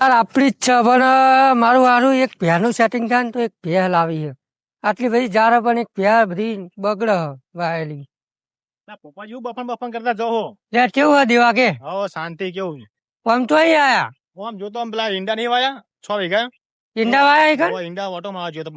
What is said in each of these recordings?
યાર આપણી જ છે પણ મારું સારું એક ભેનું સેટિંગ થાય ને તો એક ભે લાવી છે. આટલી બધી જારે પણ એક ભે બધી બગડે વાયેલી. પપ્પા જેવું બફન બફન કરતા જોહો લે કેવું હે દેવા કે? હો શાંતિ કેવું? આમ તો અહીં આયા? આમ જોતો આમ પેલા ઈંડા નહીં વાયા? છ વીઘા? ઈંડા વાયા એક ઈંડા ઓટો માં આવજો. તો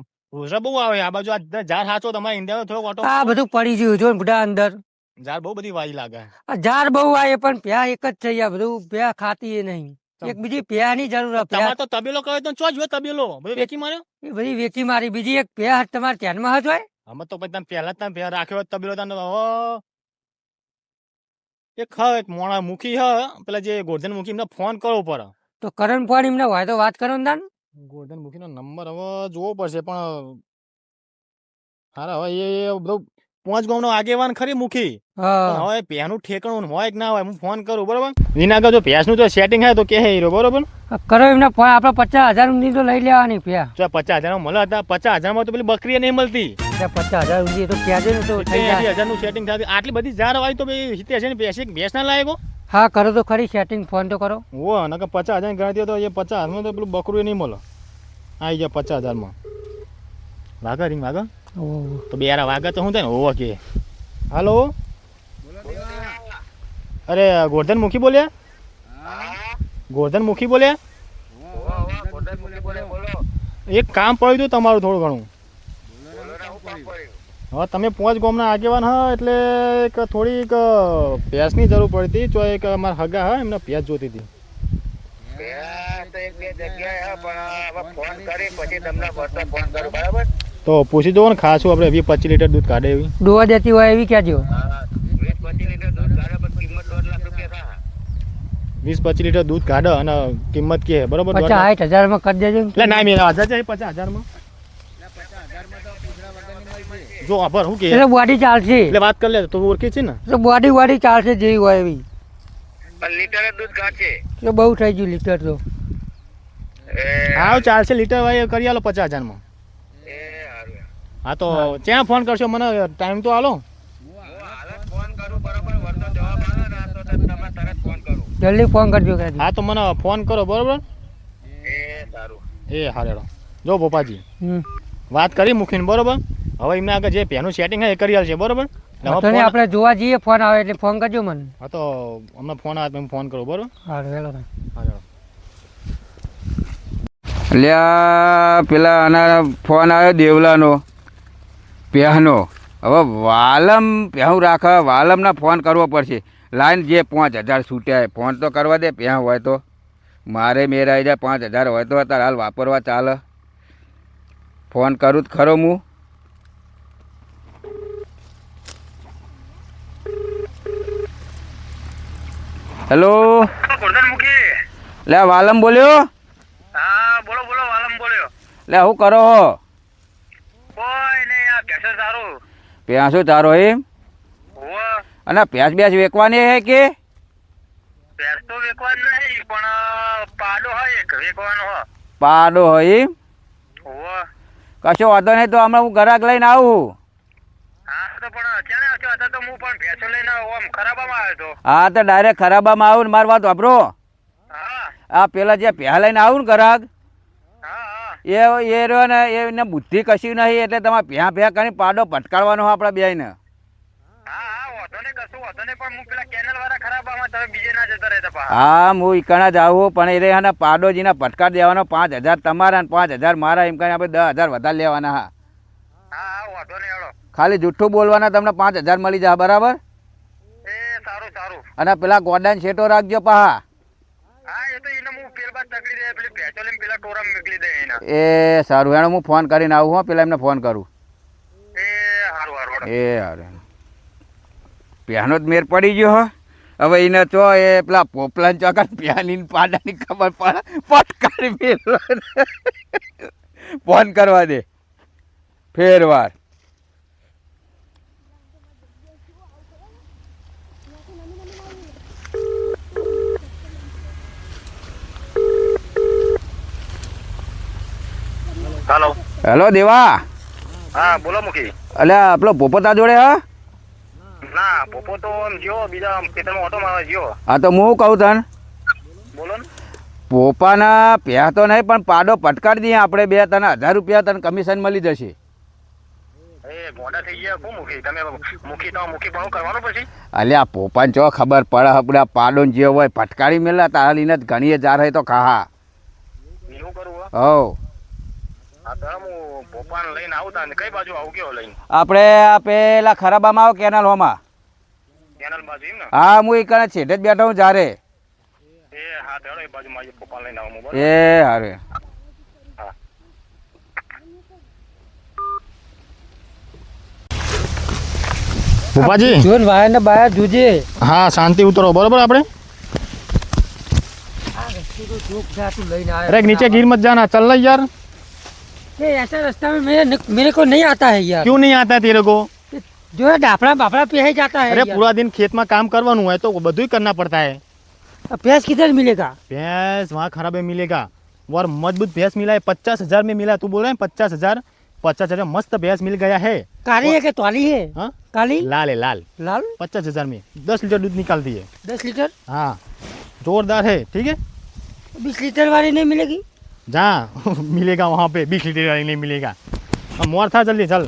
બહુ આવે આ બાજુ આ જાર હાચો તમારા ઈંડા થોડો ઓટો. આ બધું પડી ગયું જો બુઢા અંદર. જાર બહુ બધી વાઈ લાગે. આ ઝાડ બહુ આવે પણ પ્યા એક જ થઈ આ બધું પ્યા ખાતી નહીં. એક બીજી પેહાની જરૂર તમારે તો તબેલો કહે તો ચો જો તબેલો. વેચી માર્યો? એ બધી વેચી મારી. બીજી એક ભ્યા તમારે ધ્યાનમાં હતો અમે તો પછી તમે પહેલા તમે પહેલા રાખ્યો તબેલો તને હો. એક હ મોણા મૂકી હ. પેલા જે ગોર્ધન મૂકી એમને ફોન કરવો પડે. તો કરણ ફોન એમને હોય તો વાત કરો ને તાન. મુખી મૂકીનો નંબર હવે જોવો પડશે પણ હારા હવે એ બધું પાંચ ગામનો આગેવાન ખરી મુખી. હવે પેહનું ઠેકણું હોય કે ના હોય હું ફોન કરું બરોબર? વિનાગર જો ભેંસનું જો સેટિંગ હોય તો કે હીરો બરોબર? કરો એમને પણ આપણે પચાસ હજાર ઊંધી તો લઈ લેવાની ભ્યા જો પચાસ હજારમાં મળે હતા પચાસ હજારમાં તો પેલી બકરી નહીં મળતી. પચાસ હજાર ઊંધી તો ક્યાં ને તો હજારનું સેટિંગ થાય આટલી બધી ઝાડ હોય તો ભાઈ સિત્તેર છે ને બેસી ભેંસ ના લાયકો? હા કરો તો ખરી સેટિંગ ફોન તો કરો. ઓ નકર પચાસ હજાર ગણતી તો એ પચાસ હજારમાં તો પેલું બકરું નહીં મળે. આવી જાય પચાસ હજારમાં. વાગા રીંગ વાગા. તો બે યાર વાગે તો શું થાય ને? ઓવો કે. હાલો? અરે, ગોરધન મુખી બોલ્યા? ગોરધન મુખી બોલ્યા? એક કામ પડ્યું હતું તમારું થોડું ઘણું. હા, તમે પાંચ ગામના આગેવાન હા, એટલે એક થોડીક ભેંસની જરૂર પડતી હતી તો એક અમારા હગા હા, એમને ભેંસ જોતી હતી. તો પૂછી જુઓ ને ખાસું આપણે વીસ પચીસ લીટર દૂધ કાઢે એવી. ડોવા દેતી હોય એવી કહેજો. વીસ પચીસ લીટર દૂધ કાઢે અને કિંમત કે બરોબર? પચાસ સાઠ હજારમાં કરી દેજો. એટલે ના મેં હજાર છે પચાસ હજારમાં. જો આભાર હું કે એટલે બોડી ચાલશે. એટલે વાત કરી લે તો ઓળખી છે ને? એટલે બોડી બોડી ચાલશે જેવી હોય એવી. લીટર દૂધ કાઢશે. એટલે બહુ થઈ ગયું લીટર તો. હા ચારસો લીટર વાય કરી આલો પચાસ હજારમાં. હા તો ક્યાં ફોન કરશો? મને ટાઈમ તો આલો. હું ફોન કરું બરોબર વળતો જવાબ આવે ને તો તમે તરત ફોન કરું જલ્દી ફોન કરજો હા તો મને ફોન કરો બરોબર? એ સારું એ હારેડો. જો પપ્પાજી હમ. વાત કરી મૂકીને બરોબર? હવે એમને આગળ જે પેનું સેટિંગ હે એ કરી છે બરોબર? આપણે જોવા જઈએ ફોન આવે એટલે ફોન કરજો મને. હા તો હમણાં ફોન આવે તમે ફોન કરો બરોબર? હારું વેલો તાન. લ્યા પેલા આના ફોન આવ્યો દેવલાનો. પહેનો. હવે વાલમ પહેું રાખે વાલમને ફોન કરવો પડશે. લાઈન જે પાંચ હજાર છૂટ્યા ફોન તો કરવા દે પહે હોય તો. મારે મેરાઈ જાય પાંચ હજાર હોય તો તારે હાલ વાપરવા ચાલે. ફોન કરું જ ખરો હું હેલો? લે વાલમ બોલ્યો? હા બોલો બોલો વાલમ બોલ્યો. લે હું કરો હો કોઈ નહીં આ કેસે સારું પ્યાસો તારો એમ અને પ્યાસ બ્યાસ વેકવાની હે કે? તો વેકવાનું પણ પાડો હોય એક વેકવાનો હો પાડો હોય એમ? કશો વાંધો નહીં તો હમણાં હું ઘરાક લઈને આવું હા. તો ડાયરેક્ટ ખરાબામાં આવું ને મારી વાત વાપરો. હા. આ પેલા જે પહેલા લઈને આવું ને હા એ એ રહ્યો ને એને બુદ્ધિ કશી નહીં એટલે તમારે ભ્યા ભ્યા કરીને પાડો પટકાળવાનો આપણા બેયને. હા હા ઈકણા જ આવું પણ એ રહ્યા પાડોજીને પટકાડ દેવાનો પાંચ હજાર તમારા પાંચ હજાર મારા એમ કરીને આપણે દસ હજાર વધારે લેવાના હા. ખાલી જુઠ્ઠું બોલવાના તમને પાંચ હજાર મળી જાય બરાબર? અને પેલા ગોડાને છેટો રાખજો પહા. હા એ તો એ સારું એનો હું ફોન કરીને આવું હો પેલા એમને ફોન કરું. એ હારું પ્યાનો જ મેર પડી ગયો હો. હવે એને તો એ પેલા પોપલાન ચોકા પ્યાની પાડાની ખબર પડે. પટકારી ફોન કરવા દે. ફેરવાર. હાલો. હેલો દેવા. હા બોલો મુખી. અલ્યા આપણો પોપોતા જોડે હા? ના પોપો તો આમ જ્યો બીજા ખેતરમાં ઓટો મારવા જ્યો હા તો હું કહું તને? બોલો ને. પોપાના પ્યા તો નહીં પણ પાડો પટકાડી દઈએ આપણે બે તને હજાર રૂપિયા તને કમિશન મળી જશે. અલ્યા પોપાને ચો ખબર પડે આપણે પાડો જે હોય ફટકારી મેલા તારા લઈને જ ઘણી હજાર હોય તો કહા હો? આપણે પેલા ખરાબામાં આવો કેનાલ હોમાં. હા હું એક છેઠે જ બેઠો હું જારે એ હારે. ભોપાજી જોન વાય ને બાયા જોજે. હા શાંતિ ઉતરો બરોબર આપણે? અરે નીચે ગીર મત જાના ચલ યાર. ऐसा रास्ता में मेरे मेरे को नहीं आता है यार। क्यों नहीं आता है तेरे को? जो है डापड़ा बापड़ा पे ही जाता है अरे पूरा दिन खेत में काम करवाना है तो તો ही करना पड़ता है। भैंस किधर मिलेगा? भैंस वहाँ खराब में मिलेगा। और मज़बूत भैंस मिला है पचास हज़ार में मिला। तू बोल रहे हैं पचास हज़ार? पचास हज़ार मस्त भैंस मिल गया है। काली है काली है? हाँ? काली? लाल है लाल। लाल? पचास हज़ार में। दस लीटर दूध निकाल दिए। दस लीटर? हाँ। जोरदार है ठीक है? बीस लीटर वाली नहीं मिलेगी? जहाँ मिलेगा वहाँ पे बीस लीटर वाली नहीं मिलेगा अब मोर था जल्दी चल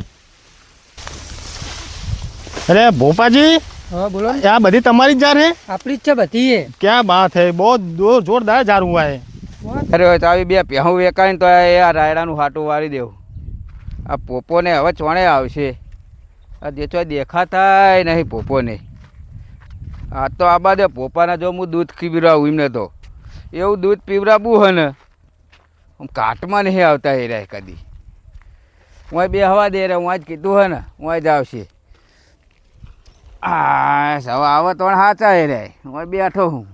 अरे भोपाजी हाँ बोलो ने આ બધી તમારી જ જાર હે આપણી જ છે બધી है क्या बात है बहुत दो- जोरदार जार हुआ है અરે હોય તો આવી બે પહેવું વેકાઈને તો એ આ રાયડાનું હાટું વાળી દેવું આ પોપોને હવે ચોણે આવશે આ દેચો દેખાતાય નહીં પોપોને આ તો આ બાદે પોપાના જો હું દૂધ પીવરાવું એમને તો એવું દૂધ પીવરાવું હે ને આમ કાટમાં નહીં આવતા એ રહે કદી. હું બે હવા દે રહ્યા, હું આજ કીધું હે ને, હું જ આવશે. હા સવા આવે તો સાચા એ રે હું બેઠો હું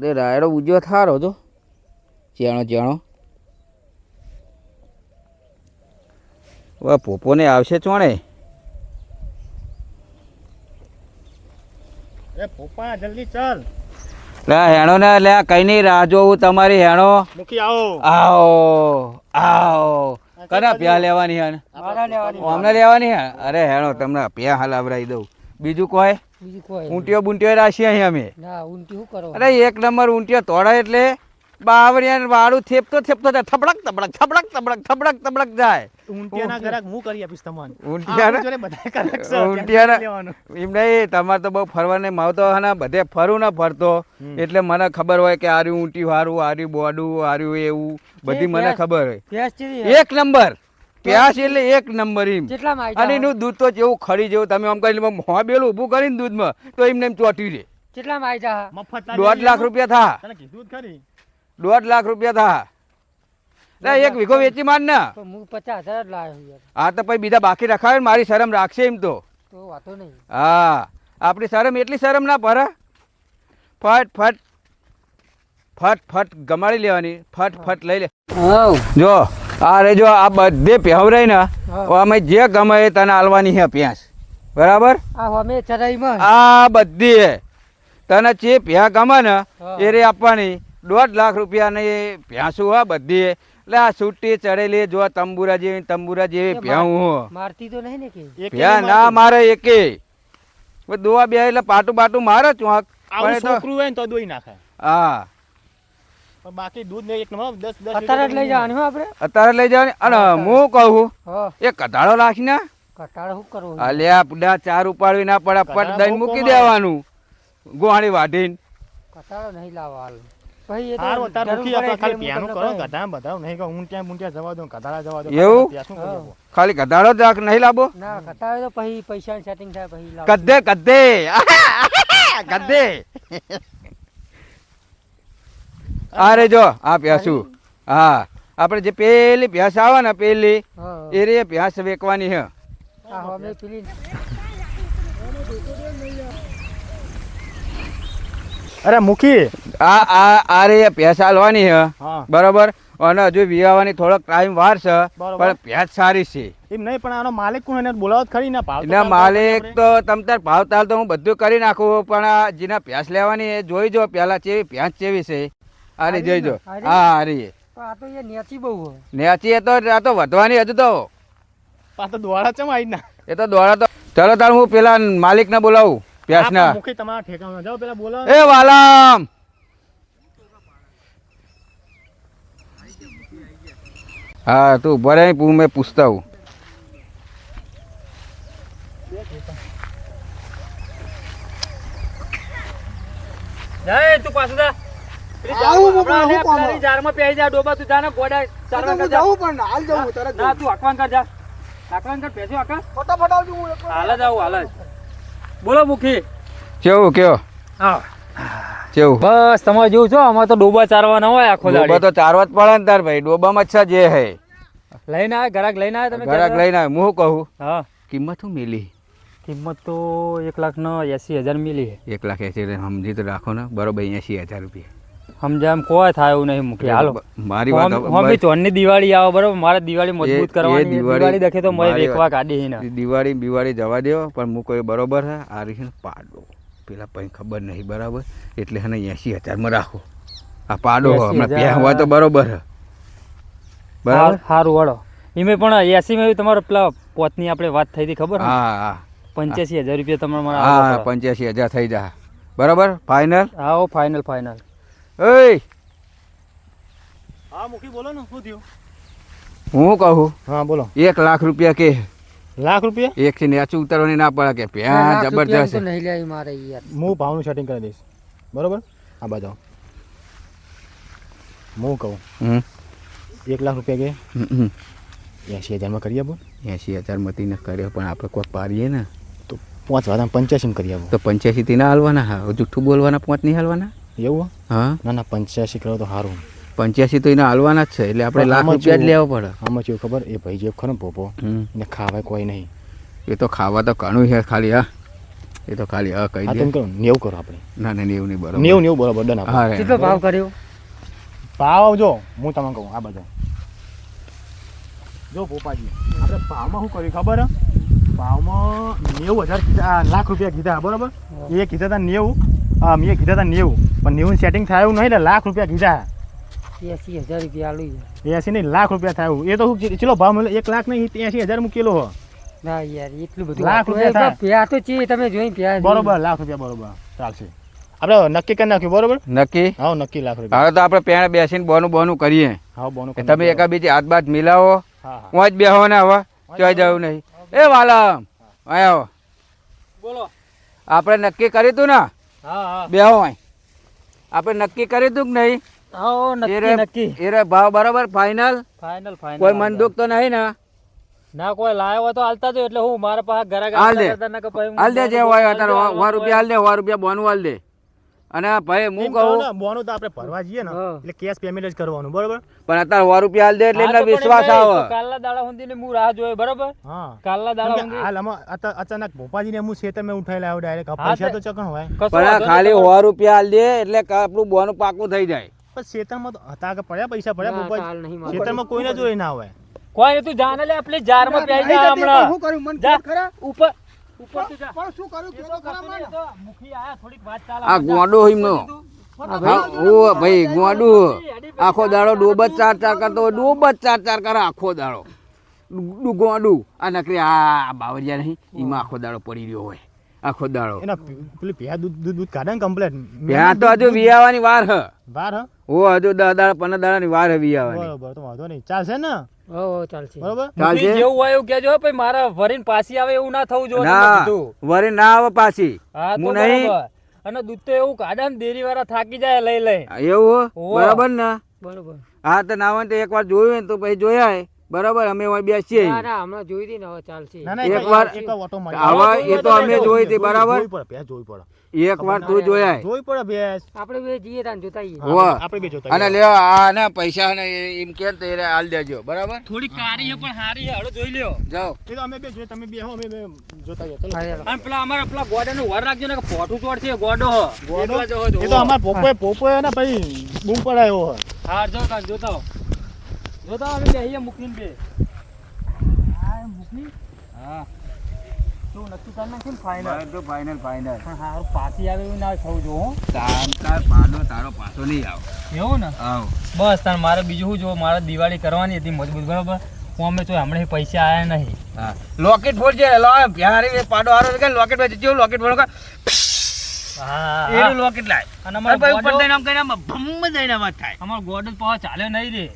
દે રાયડો ઉજ્યો થારો તો ચેણો ચેણો. હવે પોપોને આવશે ચોણે? અરે પોપા, જલ્દી ચાલ. લે હેણો ને લે કઈ નહીં રાહ જોવું તમારી હેણો. આવો. આવો આવો. કના પ્યા લેવાની હે? અમને લેવાની. હે અરે હેણો તમને પ્યા હલાવરાઈ દઉં. બીજું કોઈ? બીજું કોઈ ઊંટીઓ બુંટીઓ રાખીએ અહીં અમે. ના ઊંટી શું કરો? અરે એક નંબર ઊંટીઓ તોડે એટલે બાવરિયા વાળું થેપતો થેપતો જાય. થબડક થબડક થબડક તબડક થબડક થબડક જાય. ઊંટિયાના ગરાક હું કરી આપીશ તમને ઊંટિયાના? એમ નહીં તમારે તો બહુ ફરવાને માવ તો હે બધે ફરું ને ફરતો. એટલે મને ખબર હોય કે આર્યું ઊંટી હારું આર્યું બોડું આર્યું એવું. બધી મને ખબર હોય. એક નંબર. પ્યાસ એટલે એક નંબર એમ. અને એનું દૂધ તો જેવું ખડી જેવું તમે આમ કરીને મોબેલું ઊભું કરીને દૂધમાં તો એમને એમ ચોટી રે કેટલા માં જા દોઢ લાખ રૂપિયા થા. કીધું ખરી. દોઢ લાખ રૂપિયા થા. એક વીઘો વેચી માર ને. હું પચાસ હજાર જ લાવ્યો આ તો પછી બીજા બાકી રખાવે ને મારી શરમ રાખશે એમ તો. વાતો નહીં. હા આપણી શરમ એટલી શરમ ના ભરે ફટ ફટ ફટ ફટ ગમાડી લેવાની ફટ ફટ લઈ લે. જો આ રે જો આ બધે પહેવરાય ને અમે જે ગમે એ તને આલવાની છે પ્યાસ. બરાબર? આ બધી. તને જે પ્યા ગમે ને એ રે આપવાની. દોઢ લાખ રૂપિયાની ભેંસું હા બધી. એટલે આ છૂટી ચડેલી જો તંબુરા જેવી તંબુરા જેવી ભેહું હું. મારતી તો નહીં ને કે? એક ના મારે એકે. દોવા બે એટલે પાટું પાટું મારે ચોંક પણ છોકરું હોય ને તો દોઈ નાખે. હા. બાકી દૂધ ને એક નંબર દસ દસ અત્યારે લઈ જવાનું આપણે. અત્યારે લઈ જવાની. અને હું કહું હા. એ કધાડો રાખીને કટાળ શું કરવું? અલ્યા પુડા ચાર ઉપાડવી ના પડે પટ દઈને મૂકી દેવાનું. ગોહાણી વાઢીને. કટાળો નહીં લાવવા હારું, અત્યારે જરૂર મૂકી પડે આપો, એટલે ખાલી હું કરો ગધા બધા નહીં કહું હું ત્યાં મુંટિયા જવા દઉં ગધાડા જવા દઉં એવું? પ્યાસનું કરી હા. આપો. ખાલી કધાડો જ નહીં લાવો ના કટાળો તો પછી પૈસા સેટિંગ થાય પછી લાવ ગદ્દે ગદ્દે ગદ્દે અરે જો આ પ્યાસું. હા આપણે જે પેલી ભેંસ આવે ને પેલી હા. એ રે ભેંસ વેકવાની હે. આ અમે પેલી અરે મૂકી આ આ આ રે ભેંસ હાલવાની છે. બરોબર? અને હજુ વિવાવાની થોડોક ટાઈમ વાર છે. પણ ભેંસ સારી છે. એમ નહીં પણ આનો માલિક કોણ એને બોલાવત ખરી ને ભાવ ના માલિક તો તમ તાર ભાવ તાલ તો હું બધું કરી નાખું પણ આ જેના ભેંસ લેવાની એ જોઈ જો પેલા ચેવી ભેંસ ચેવી છે. આરી જોઈ જો. હા પણ આ તો એ નેચી બહુ નેચી એ તો આ તો વધવાની હજુ તો. આ તો દોડા ચમ આવી ના. એ તો દોડા તો ચલો તાર હું પેલા માલિકને બોલાવું. ભેંસના મૂકી તમારા ઠેકાણા. જાઓ પેલા બોલાવો. એ વાલામ. હા તું ઊભો રહે હું મેં પૂછતા હું જય તું પાછું જા. આવું હું પણ હું કોમ? જારમાં પહેરી જા ડોબા તું જા ને ગોડા ચારવા કર જાઉં પણ હાલ જાઉં તરત ના તું આકવાન કર જા. આકવાન કર પેસો આકા ફટાફટ આવજો હું હાલ જાઉં હાલ જ. બોલો મુખી. કેવું કેવો? હા. કેવું? બસ તમારે જેવું છો? અમારે તો ડોબા ચારવાના હોય આખો ડોબા તો ચારવા જ પડે ને તાર ભાઈ. ડોબામાં મચ્છા છે જે હે. લઈને આવે ઘરાક લઈને આવે તમે ઘરાક લઈને આવે હું કહું? હા. કિંમત શું મિલી? કિંમત તો એક લાખ નો એસી હજાર મિલી એક લાખ એસી સમજી તો રાખો ને. બરોબર એસી હજાર રૂપિયા. સમજા કોઈ થાય એવું નહીં મૂકી. હાલો. મારી વાત હોમી ચોરની દિવાળી આવે બરોબર? મારે દિવાળી મજબૂત કરવાની દિવાળી- દેખે તો મેં એકવા કાઢી ને દિવાળી બિવાળી જવા દેવો પણ હું કોઈ બરોબર હે. આ રહી પાડો. પેલા પછી ખબર નહીં બરાબર? એટલે હે ને એસી હજારમાં રાખો. આ પાડો હમણાં પ્યા હોય તો બરોબર બરાબર? સારું વાળો એમે પણ એસી માં તમારો પેલા પોતની આપણે વાત થઈ હતી ખબર? હા હા. પંચ્યાસી હજાર રૂપિયા તમારે હા પંચ્યાસી હજાર થઈ જા. બરાબર? ફાઇનલ? હા ફાઇનલ ફાઇનલ. ઓય હા મુખી બોલો ને શું થયું? હું કહું? હા બોલો. એક લાખ રૂપિયા કે. લાખ રૂપિયા? એક થી નેચું ઉતારવાની ના પડે કે પ્યા જબરજસ્ત. નહીં લે મારે યાર. હું ભાવનું સેટિંગ કરી દઈશ. બરોબર? આ બાજુ હું કહું? હમ. એક લાખ રૂપિયા કે. એસી હજારમાં કરી આપો. એસી હજારમાં મતી ન કર્યો પણ આપણે કોઈ પાડીએ ને. તો પાંચ વાળા પંચ્યાસી કરી આપો. તો પંચ્યાસી થી ના હાલવાના હા જુઠ્ઠું બોલવાના પાંચ નહીં હાલવાના? એવું હા? ના ના પંચ્યાસી કરો તો સારું પંચ્યાસી તો એના હાલવાના જ છે એટલે આપણે પણ લાખ રૂપિયા જ લેવા પડે. આમાં જેવું ખબર? એ ભાઈ જે ખરો ને એને ખાવાય કોઈ નહીં. એ તો ખાવા તો ઘણું છે ખાલી હા. એ તો ખાલી હા કહી દે. કરો નેવું કરો આપણે. ના ના નેવું નહીં બરાબર. નેવું નેવું બરાબર ડન આપણે. હા કેટલો ભાવ કર્યો? ભાવ જો હું તમને કહું આ બધા. જો પોપાજી આપણે ભાવમાં શું કર્યું ખબર? હે? ભાવમાં નેવું હજાર કીધા લાખ રૂપિયા કીધા બરોબર? એ કીધા હતા નેવું. હા મેં કીધા હતા નેવું. પણ નેવું સેટિંગ થાય એવું નહીં એટલે લાખ રૂપિયા કીધા. એસી હજાર રૂપિયા આલુ એસી નહીં લાખ રૂપિયા થાય એવું. એ તો શું ચલો ભાવ મળે એક લાખ નહીં એસી હજાર મૂકેલો હો. ના યાર એટલું બધું લાખ રૂપિયા પ્યા તો છે તમે જોઈ પ્યા બરોબર લાખ રૂપિયા બરોબર. ચાલશે. આપણે નક્કી કરી નાખ્યું બરોબર? નક્કી? હા નક્કી લાખ રૂપિયા. હવે તો આપણે પેણે બેસીને બોનું બોનું કરીએ. હા બોનું તમે તમે એકાબીજી હાથ બાદ મિલાવો. હા હા. હું જ બેહો ને હવે. ચોઈ જવું નહીં. એ વાલમ આયો બોલો. આપણે નક્કી કર્યું તું ને? હા હા. બેહો અહીં. આપણે નક્કી કરી તું કે નહીં? હા નક્કી રે- નક્કી. એ રે ભાવ બરોબર ફાઇનલ ફાઇનલ ફાઇનલ કોઈ મન દુખ તો નહીં ને? ના કોઈ લાયો હોય તો હાલતા જો એટલે હું મારા પાસે ઘરે હાલ દે. હાલ દે જે હોય અત્યારે સો રૂપિયા હાલ દે સો રૂપિયા બોનું હાલ દે. અને ભાઈ હું કહું બોનું તો આપણે ભરવા જઈએ ને એટલે કેશ પેમેન્ટ જ કરવાનું બરોબર? પણ અત્યારે સો રૂપિયા હાલ દે એટલે એમને વિશ્વાસ આવે. કાલના દાડા સુધી હું રાહ જોઈ બરોબર? હા. કાલના દાડા સુધી હાલ આમાં અચાનક ભોપાજી ને હું ખેતરમાં ઉઠાઈ લાવ્યો ડાયરેક્ટ પૈસા તે- ચકણ હોય. પણ ખાલી સો રૂપિયા હાલ દે એટલે આપણું બોનું પાકું થઈ જાય. પણ ખેતરમાં તો હતા કે પડ્યા પૈસા પડ્યા ભોપાજી. ખેતરમાં કોઈને જોઈ ના હોય. કોઈ તું જાને લે આપણે જારમાં પ્યાઈ જા હમણાં. શું કર્યું મન ખરા? ઉપર ઉપર તું જા. પણ શું કર્યું? પેલો ખરા કશું મને નહીં, તો મુખી આયા, થોડીક વાત ચાલે. આ ગોડો હિમનો ઓ ભાઈ ગોંડું. આખો દાડો ડોબ જ ચાર ચાર કરતો હોય ડોબ જ ચાર ચાર કરે આખો દાડો. ગોડું. આ નકરી આ બાવરિયા નહીં એમાં આખો દાડો પડી રહ્યો હોય. આખો દાડો. એના પેલી દૂધ દૂધ કાઢે ને કમ્પ્લેટ તો હજુ વિયાવાની વાર હ. વાર હ? ઓ હજુ દસ દાડા પંદર દાડાની વાર આવી આવે બરોબર તો વાંધો નહીં. ચાલશે ને? હો હો ચાલશે. બરોબર? ચાલશે? જેવું હોય એવું કહેજો મારા વરીને પાછી આવે એવું ના થવું જોઈએ ના કીધું. ના આવે પાછી. હું નહીં. બરાબર. અને દૂધ તો એવું કાઢે ને ડેરી વાળા થાકી જાય લઈ લઈ. એવું બરાબર ને? બરોબર. હા તો ના હોય તો એકવાર જોયું હોય ને તો પછી જોયા બરાબર અમે બેસીએ. ના ના હમણાં જોઈ હતી ને હવે ચાલશે. ના ના એક એક વાર- વાર એક વાર ઓટો મારી આવા જોઈ એ તો અમે જોઈ હતી બરાબર? જોઈ પડે જોઈ પડે. એક વાર તું જોયા જોઈ પડે ભેંસ આપણે બે જઈએ તાન જોતા આવીએ. આપણે બે જોતા અને લે આ ને પૈસા ને એમ કે તે હાલ દેજો. બરાબર? થોડી કારી હે પણ હારી છે. હળો જોઈ લ્યો. જાઓ. એ તો અમે બે જોઈએ તમે બે હો અમે બે જોતા આવીએ. ચલો. અને પેલા અમારા પેલા ગોડાનું વર રાખજો ને કે પોઠું ચોડ છે ગોડો હો. ગોડો? એકલા જ હોય તો એ તો અમાર પોપોએ પોપોએ ને ભાઈ બૂમ પડાયો હો હા જો જોતા હો જોતા હો અમે બેહીએ મૂકીને બે. હા મૂકી હા. શું નક્કી કરી નાખ્યું ને ફાઇનલ ફાઇનલ ફાઇનલ હા હારું પાછી આવે એવું ના થવું જો તાર પાડો તારો પાછો નહીં આવ. એવું ને? આવ. બસ તાર મારે બીજું શું જો મારે દિવાળી કરવાની હતી મજબૂત બરોબર? અમે તો હમણાં પૈસા આયા નહીં. હા. લોકેટ ફોડ છે લો પ્યારી પાડો હારો કે લોકેટ વેચી જેવું લોકેટ ફોડ હા એનું લોકેટ લાય. અને અમારો ભાઈ ઉપર દઈને આમ કરીને ભમ દઈને વાત થાય. અમારો ગોડ પાછો ચાલે નહીં રે.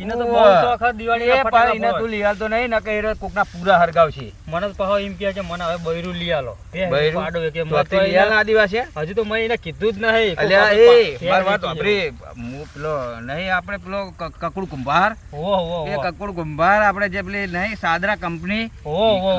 એને તો બહુ. શોખ હતો એ પણ એને તું આલતો નહીં નકર એ કોકના પૂરા હરગાવશે. મને તો પાહો એમ કહે છે મને હવે બૈરું લીયાલો બૈરું? પાડો કે તો મને તો લીયાલ આલ એને- આદિવાસી તો મેં એને કીધું જ નહીં. અલ્યા એ મારી વાત ફેર હું પેલો નહીં આપણે પેલો ક- કકડું કુંભાર. ઓ હો એ કકડું કુંભાર આપણે જે પેલી નહીં સાદરા કંપની. ઓ હો.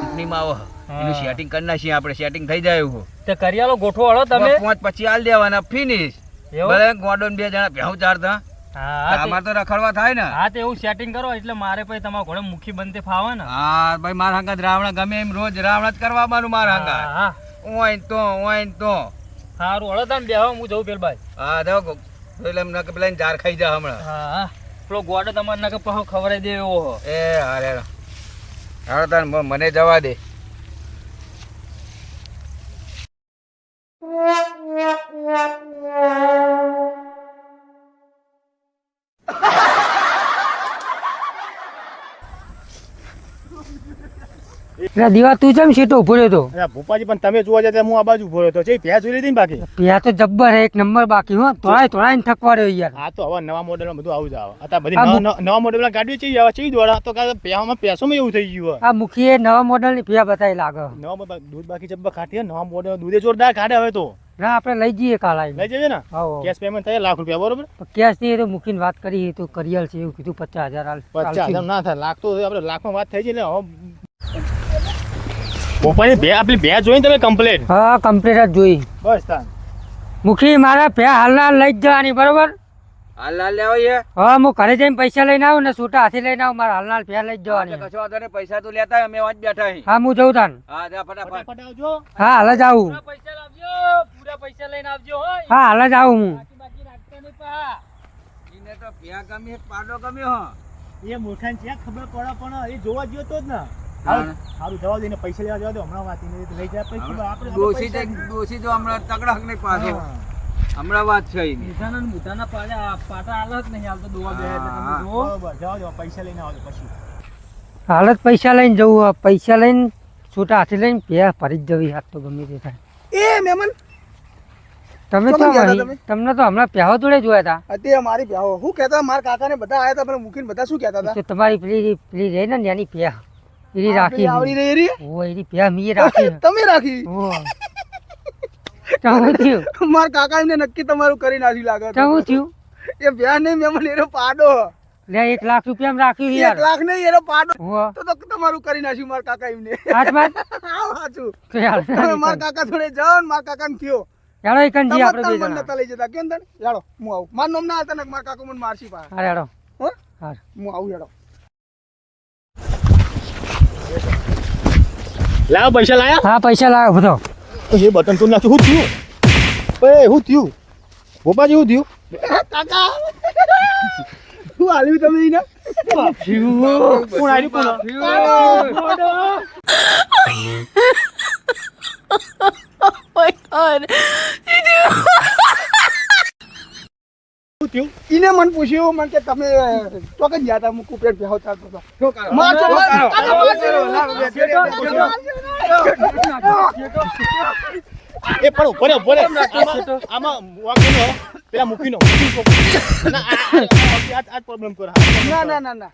કંપનીમાં આવો. એનું સેટિંગ કરી નાખીએ આપણે સેટિંગ થઈ જાય એવું. તે કરિયાલો ગોઠવો તમે. પાંચ પછી આલ દેવાના ફિનિશ? ભલે ગોડોન બે જણા ભેહું ચારતા. અમારે તો રખડવા થાય ને. હા તે એવું સેટિંગ કરો એટલે મારે પછી તમારા ઘોડે મુખી બનતે ફાવે ને. હા ભાઈ મારા હંગાત રાવણા ગમે એમ રોજ રાવણા જ કરવા મારું મારા હા હા. ઓય તો ઓય તો. સારું હળો તમે બેહો હું જઉં પેલ ભાઈ હા દેવો એટલે એમ નકે પેલા જાર ખાઈ જા હમણાં. હા હા. પેલો ગોડો તમારે નાકે પાછો ખવડાવી દે એવો હો. એ હારે હારો તાર મને જવા દે. એટલે દીવા તું જેમ સીટો ઊભો રહ્યો તો? અરે ભૂપાજી પણ તમે જોવા જતા હું આ બાજુ ઊભો રહ્યો તો. છે પ્યા જોઈ લીધી ને બાકી? પ્યા તો જબ્બર હે એક નંબર બાકી હો. તોડાય તોડાય ને થકવાડ્યો યાર. આ તો હવે નવા મોડેલમાં બધું આવું જ આવે. અત્યારે બધી આ નવા- મોડેલ નવા મોડેલમાં ગાડી ચી આવે? ચી દોડા? તો કાં પેવામાં પેસોમાં એવું થઈ ગયું આ મુખીએ નવા મોડલની પીવા બતાવી લાગે. નવા દૂધ બાકી જબ્બર ખાટી નવા મોડેલ દૂધે જોરદાર કાઢે હવે તો. ના આપણે લઈ જઈએ કાલ. લઈ જઈએ ને? આવો કેશ પેમેન્ટ થાય લાખ રૂપિયા બરોબર? કેશ નહીં તો મૂકીને વાત કરી તો કરિયલ છે એવું કીધું પચાસ હજાર પચાસ હજાર ના થાય લાખ તો આપણે લાખમાં વાત થઈ જાય ને હવે પોપાની બે આપણી બે જોઈને તમે કમ્પ્લેટ હા કમ્પ્લેટ જ જોઈ. બસ તાન. મુખી મારા પે હાલના લઈ જ જવાની બરોબર? હાલના હાલ લેવો છે હા હું ઘરે જઈને પૈસા લઈને આવું ને છૂટા હાથી લઈને આવું મારા હાલના ભે લઈ જવાની. કશો વાંધો નહીં પૈસા તું લેતા હોય, અમે વાંચ બેઠા અહીં હા હું જઉં તાન. હા જા ફટાફટ. આવજો. હા હાલ જ આવું. પૈસા લાવજો પૂરા પૈસા લઈને આવજો હા હાલ જ આવું હું. બાકી રાખતો નહીં પા એને તો પ્યા ગમે પાડો ગમ્યો હો. એ મૂર્ખાને છે ખબર પડે પણ એ જોવા ગયો તો જ ને. હા. સારું જવા દઈને પૈસા લેવા જવા દો હમણાં વાત લઈ જાય પછી આપણે દોષી દોષી તો હમણાં તગડક નહીં પાછો હમણાં વાત છે એની. મીઠાના ને પાટા આલત નહીં હાલ તો દોવા બે એટલે તમે જુઓ. બરોબર જવા પૈસા લઈને આવજો પછી. હાલ પૈસા લઈને જવું પૈસા લઈને છૂટા હાથે લઈને પે ફરી જ જવી હાથ તો ગમે તે થાય. એ મેમન તમે તો? તમને તો હમણાં પ્યાહો જોડે જોયા હતા અત્યારે મારી પ્યાવો હું કહેતા મારા કાકાને બધા આવ્યા હતા મૂકીને બધા શું કહેતા હતા? તમારી પેલી પેલી રહી ને એની પ્યા એની રાખી આવડી રહી એરી? ઓ એરી પ્યા મી રાખી. તમે રાખી? ઓ. ચાવું થયું. મારા કાકા એમને નક્કી તમારું કરી નાખી લાગે ચાવું થયું? એ ભ્યા નહીં મને એનો પાડો. લે એક લાખ રૂપિયા રાખ્યું યાર. લાખ નહીં એનો પાડો. તો તો તમારું કરી નાખ્યું મારા કાકા એમને. હાથમાં આવ સાચું તો યાર મારા કાકા જાઓ ને મારા કાકાને થયો યાડો એકન જી આપણે બે જણા. નતા લઈ જતા. કેમ તને યાડો હું આવું. મારું નામ ના હતા ને મારા કાકા મને મારશી પા હારે યાડો હો? હા હું આવું યાડો લાવ પૈસા લાયા. હા પૈસા લાવ્યો બધો. એ બટન તો નાખ્યું શું થયું? એ શું થયું? ગોપાજી શું થયું? કાકા. શું હાલ્યું તમે એને? કોણ આવ્યું કોણ એને મને પૂછ્યું મને કે તમે તો જ ગયા હતા? હું કુપેટ ભેહો ચાલતો હતો એ પણ ઉપર ઉપર આમાં- વાંકીનો, પેલા મૂકીનો. ના ના ના ના.